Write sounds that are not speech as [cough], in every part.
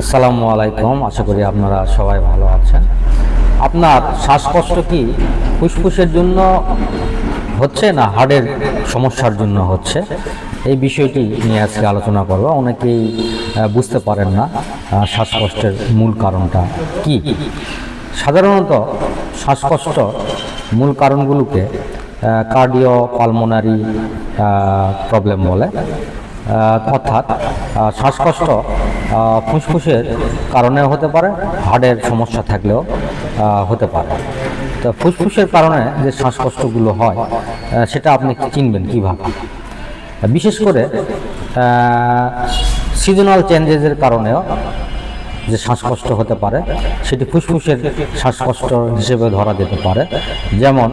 আসসালামু আলাইকুম। আশা করি আপনারা সবাই ভালো আছেন। আপনার শ্বাসকষ্ট কি ফুসফুসের জন্য হচ্ছে না হার্টের সমস্যার জন্য হচ্ছে? এই বিষয়টি নিয়ে আজকে আলোচনা করব। অনেকেই বুঝতে পারেন না শ্বাসকষ্টের মূল কারণটা কি। সাধারণত শ্বাসকষ্ট মূল কারণগুলোকে কার্ডিও, পালমোনারি প্রবলেম বলে। অর্থাৎ শ্বাসকষ্ট ফুসফুসের কারণেও হতে পারে হার্টের সমস্যা থাকলেও হতে পারে। তো ফুসফুসের কারণে যে শ্বাসকষ্টগুলো হয় সেটা আপনি চিনবেন কীভাবে? বিশেষ করে সিজনাল চেঞ্জেসের কারণেও যে শ্বাসকষ্ট হতে পারে, সেটি ফুসফুসের শ্বাসকষ্ট হিসেবে ধরা যেতে পারে। যেমন,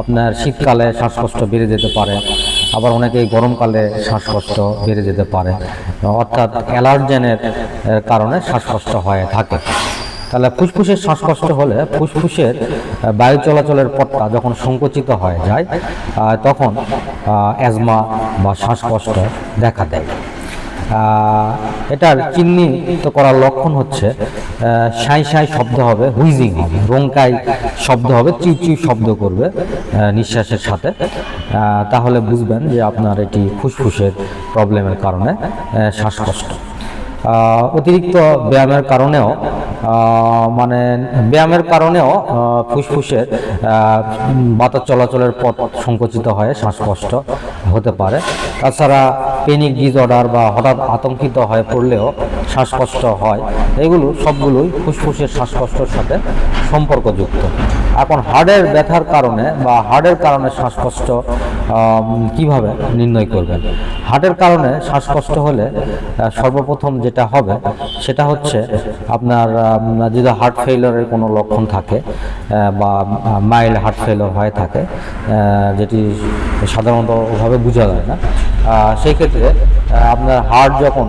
আপনার শীতকালে শ্বাসকষ্ট বেড়ে যেতে পারে আবার অনেকেই গরমকালে শ্বাসকষ্ট বেড়ে যেতে পারে। অর্থাৎ অ্যালার্জেনের কারণে শ্বাসকষ্ট হয়ে থাকে। তাহলে ফুসফুসের শ্বাসকষ্ট হলে ফুসফুসের বায়ু চলাচলের পথটা যখন সংকুচিত হয়ে যায় তখন অ্যাজমা বা শ্বাসকষ্ট দেখা দেয়। এটার চিহ্নিত করার লক্ষণ হচ্ছে সাঁই সাঁই শব্দ হবে, হুইজিং হবে, রোংকাই শব্দ হবে, চিউ চিউ শব্দ করবে নিঃশ্বাসের সাথে। তাহলে বুঝবেন যে আপনার এটি ফুসফুসের প্রবলেমের কারণে শ্বাসকষ্ট। অতিরিক্ত ব্যায়ামের কারণেও মানে ব্যায়ামের কারণেও ফুসফুসের বাতাস চলাচলের পথ সংকুচিত হয়ে শ্বাসকষ্ট হতে পারে। তাছাড়া পেনিক ডিসঅর্ডার বা হঠাৎ আতঙ্কিত হয়ে পড়লেও শ্বাসকষ্ট হয়। এগুলো সবগুলোই ফুসফুসের শ্বাসকষ্টের সাথে সম্পর্কযুক্ত। এখন হার্টের ব্যথার কারণে বা হার্টের কারণে শ্বাসকষ্ট কীভাবে নির্ণয় করবেন? হার্টের কারণে শ্বাসকষ্ট হলে সর্বপ্রথম যেটা হবে, সেটা হচ্ছে আপনার যদি হার্ট ফেইলরের কোনো লক্ষণ থাকে বা মাইল্ড হার্ট ফেইলর হয়ে থাকে যেটি সাধারণত ওভাবে বোঝা যায় না সেই ক্ষেত্রে আহ, আপনার হার্ট যখন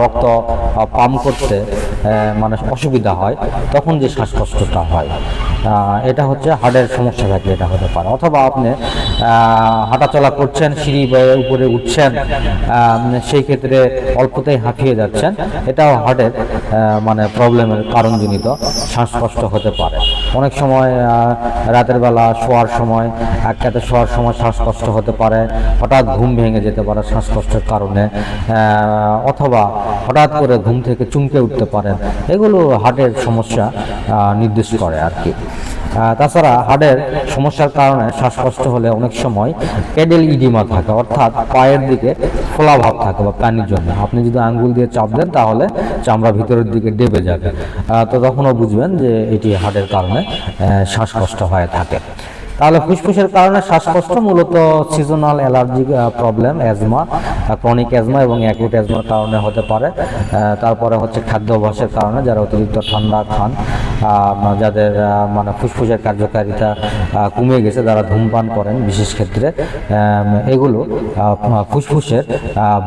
রক্ত পাম্প করতে মানে অসুবিধা হয় তখন যে শ্বাসকষ্টটা হয় এটা হচ্ছে হার্টের সমস্যা থাকে এটা হতে পারে। অথবা আপনি হাঁটাচলা করছেন সিঁড়ি বেয়ে উপরে উঠছেন সেই ক্ষেত্রে অল্পতেই হাঁপিয়ে যাচ্ছেন এটাও হার্টের মানে প্রবলেমের কারণজনিত শ্বাসকষ্ট হতে পারে। অনেক সময় রাতের বেলা শোয়ার সময় একসাথে শোয়ার সময় শ্বাসকষ্ট হতে পারে হঠাৎ ঘুম ভেঙে যেতে পারে শ্বাসকষ্টের কারণে অথবা হঠাৎ করে ঘুম থেকে চুমকে উঠতে পারেন। এগুলো হার্টের সমস্যা নির্দেশ করে আর কি। তাছাড়া হার্টের সমস্যার কারণে শ্বাসকষ্ট হলে অনেক সময় প্যাডেল ইডিমা থাকে, অর্থাৎ পায়ের দিকে ফোলা ভাব থাকে বা পানির জন্য। আপনি যদি আঙ্গুল দিয়ে চাপ দেন, তাহলে চামড়া ভিতরের দিকে ডেবে যাবে। তো তখনও বুঝবেন যে এটি হার্টের কারণে শ্বাসকষ্ট হয়ে থাকে। তাহলে ফুসফুসের কারণে শ্বাসকষ্ট মূলত seasonal allergy problem asthma chronic asthma এবং অ্যাকুট অ্যাজমার কারণে হতে পারে। তারপরে হচ্ছে খাদ্য অভ্যাসের কারণে যারা অতিরিক্ত ঠান্ডা খান যাদের মানে ফুসফুসের কার্যকারিতা কমে গেছে, যারা ধূমপান করেন বিশেষ ক্ষেত্রে এগুলো ফুসফুসের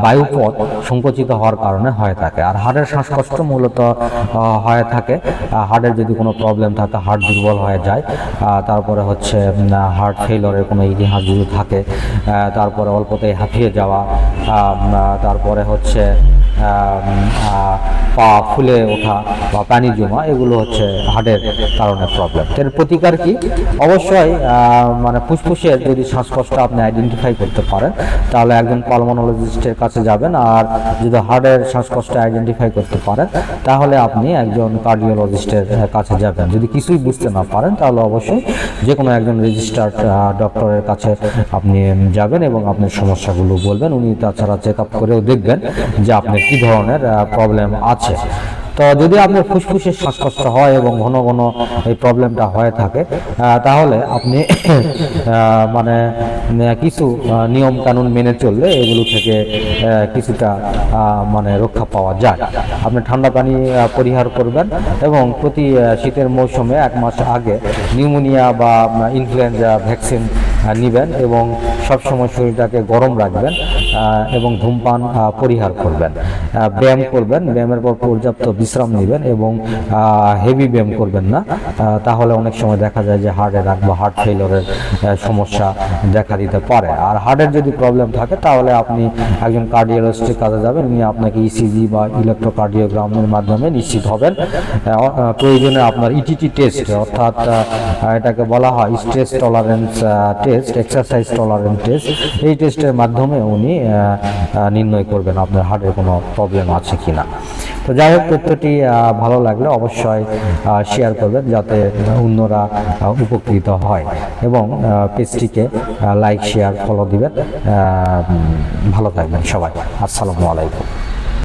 বায়ুপথ সংকুচিত হওয়ার কারণে হয়ে থাকে। আর হার্টের শ্বাসকষ্ট মূলত হয়ে থাকে। হার্টের যদি কোনো প্রবলেম থাকে হার্ট দুর্বল হয়ে যায় তারপরে হচ্ছে হার্ট ফেইলরের কোনো ইতিহাস যদি থাকে তারপরে অল্পতেই হাঁপিয়ে যাওয়া তারপরে হচ্ছে পা ফুলে ওঠা বা পানি জমা, এগুলো হচ্ছে হার্টের কারণে প্রবলেম এর প্রতিকার কি? অবশ্যই মানে ফুসফুসের যদি শ্বাসকষ্ট আপনি আইডেন্টিফাই করতে পারেন, তাহলে একজন পালমোনোলজিস্টের কাছে যাবেন। আর যদি হার্টের শ্বাসকষ্ট আইডেন্টিফাই করতে পারেন, তাহলে আপনি একজন কার্ডিওলজিস্টের কাছে যাবেন। যদি কিছুই বুঝতে না পারেন, তাহলে অবশ্যই যে কোনো একজন রেজিস্টার্ড ডক্টরের কাছে আপনি যাবেন এবং আপনার সমস্যাগুলো বলবেন। উনি তাছাড়া চেক আপ করেও দেখবেন যে আপনার কী ধরনের প্রবলেম আছে? তো যদি আপনার ফুসফুসের শ্বাসকষ্ট হয় এবং ঘন ঘন এই প্রবলেমটা হয়ে থাকে তাহলে আপনি [coughs] মানে কিছু নিয়ম কানুন মেনে চললে এগুলো থেকে কিছুটা মানে রক্ষা পাওয়া যায়। আপনি ঠান্ডা পানি পরিহার করবেন এবং প্রতি শীতের মৌসুমে এক মাস আগে নিউমোনিয়া বা ইনফ্লুয়েঞ্জা ভ্যাকসিন নেবেন এবং সবসময় শরীরটাকে গরম রাখবেন এবং ধূমপান পরিহার করবেন। ব্যায়াম করবেন। ব্যায়ামের পর পর্যাপ্ত বিশ্রাম নেবেন এবং হেভি ব্যায়াম করবেন না। তাহলে অনেক সময় দেখা যায় যে হার্টের রাখ বা হার্ট ফেইলরের সমস্যা দেখা দিতে পারে। আর হার্টের যদি প্রবলেম থাকে, তাহলে আপনি একজন কার্ডিওলজিস্টের কাছে যাবেন। উনি আপনাকে ইসিজি বা ইলেকট্রোকার্ডিওগ্রামের মাধ্যমে নিশ্চিত হবেন। প্রয়োজনে আপনার ইটিটি টেস্ট অর্থাৎ এটাকে বলা হয় stress tolerance test exercise tolerance test এই টেস্টের মাধ্যমে উনি নির্ণয় করবেন আপনার হার্টের কোনো প্রবলেম আছে কি না তো যাই হোক, তথ্যটি ভালো লাগলে অবশ্যই শেয়ার করবেন যাতে অন্যরা উপকৃত হয়। এবং পেজটিকে লাইক শেয়ার ফলো দিবেন। ভালো থাকবেন সবাই। আসসালামু আলাইকুম।